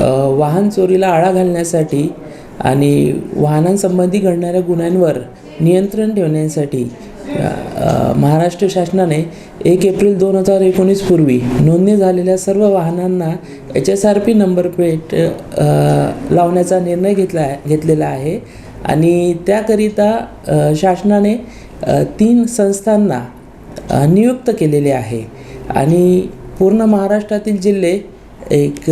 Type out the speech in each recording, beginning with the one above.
वाहन चोरीला आळा घालण्यासाठी आणि वाहनांसंबंधी घडणाऱ्या गुन्ह्यांवर नियंत्रण ठेवण्यासाठी महाराष्ट्र शासनाने एक एप्रिल दोन हजार एकोणीसपूर्वी नोंदणी झालेल्या सर्व वाहनांना H S R P number plate लावण्याचा निर्णय घेतला घेतलेला आहे. आणि त्याकरिता शासनाने तीन संस्थांना नियुक्त केलेले आहे. आणि पूर्ण महाराष्ट्रातील जिल्हे एक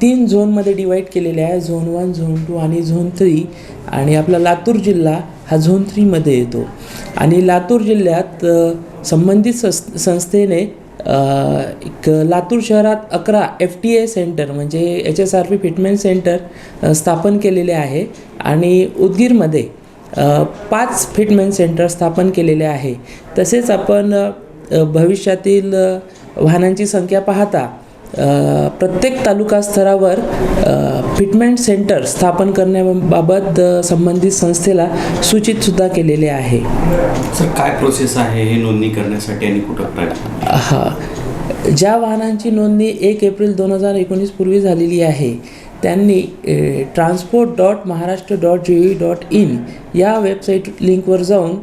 तीन झोनमध्ये डिवाईड केलेले आहे. झोन वन झोन टू आणि झोन थ्री आणि आपला लातूर जिल्हा हा झोन थ्रीमध्ये येतो. आणि लातूर जिल्ह्यात संबंधित सं संस्थेने एक लातूर शहरात अकरा एफ टी ए सेंटर म्हणजे H S R P fitment centre स्थापन केलेले आहे. आणि उदगीरमध्ये पाच फिटमेंट सेंटर स्थापन केलेले आहे. तसेच आपण भविष्यातील वाहनांची संख्या पाहता प्रत्येक तालुका स्तरावर फिटमेंट सेंटर स्थापन करण्याबाबत संबंधित संस्थेला सूचितसुद्धा केलेले आहे. सर काय प्रोसेस आहे हे नोंदणी करण्यासाठी आणि कुठं हा. ज्या वाहनांची नोंदणी एक एप्रिल दोन हजार एकोणीस पूर्वी झालेली आहे त्यांनी transport dot Maharashtra dot G V dot in या वेबसाईट लिंकवर जाऊन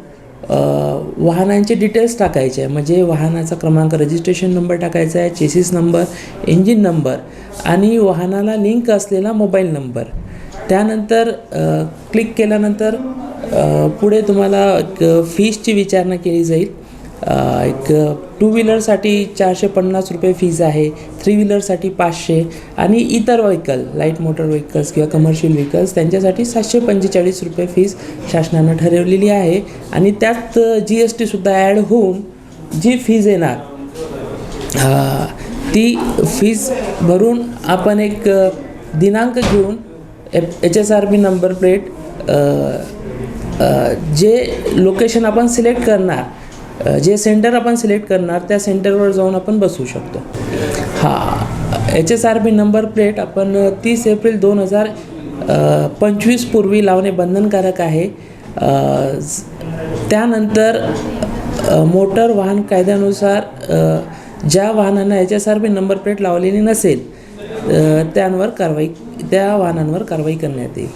वाहनांचे डिटेल्स टाकायचे आहे. म्हणजे वाहनाचा क्रमांक रजिस्ट्रेशन नंबर टाकायचा आहे चेसिस नंबर इंजिन नंबर आणि वाहनाला लिंक असलेला मोबाईल नंबर त्यानंतर क्लिक केल्यानंतर पुढे तुम्हाला एक फीजची विचारणा केली जाईल. एक टू व्हीलरसाठी चारशे पन्नास रुपये फीज आहे थ्री व्हीलरसाठी पाचशे आणि इतर व्हेकल लाइट मोटर व्हेकल्स किंवा कमर्शियल व्हेकल्स त्यांच्यासाठी सातशे पंचेचाळीस रुपये फीज शासनानं ठरवलेली आहे. आणि त्यात जी एस टीसुद्धा ॲड होऊन जी फीज येणार ती फीज भरून आपण एक दिनांक घेऊन H S R B number plate जे लोकेशन आपण सिलेक्ट करणार जे सेंटर आपण सिलेक्ट करणार त्या सेंटरवर जाऊन आपण बसू शकतो. हां H S R B number plate आपण तीस एप्रिल दोन हजार पंचवीस पूर्वी लावणे बंधनकारक आहे. त्यानंतर मोटर वाहन कायद्यानुसार ज्या वाहनांना H S R B number plate लावलेली नसेल त्यांवर कारवाई त्या वाहनांवर कारवाई करण्यात येईल.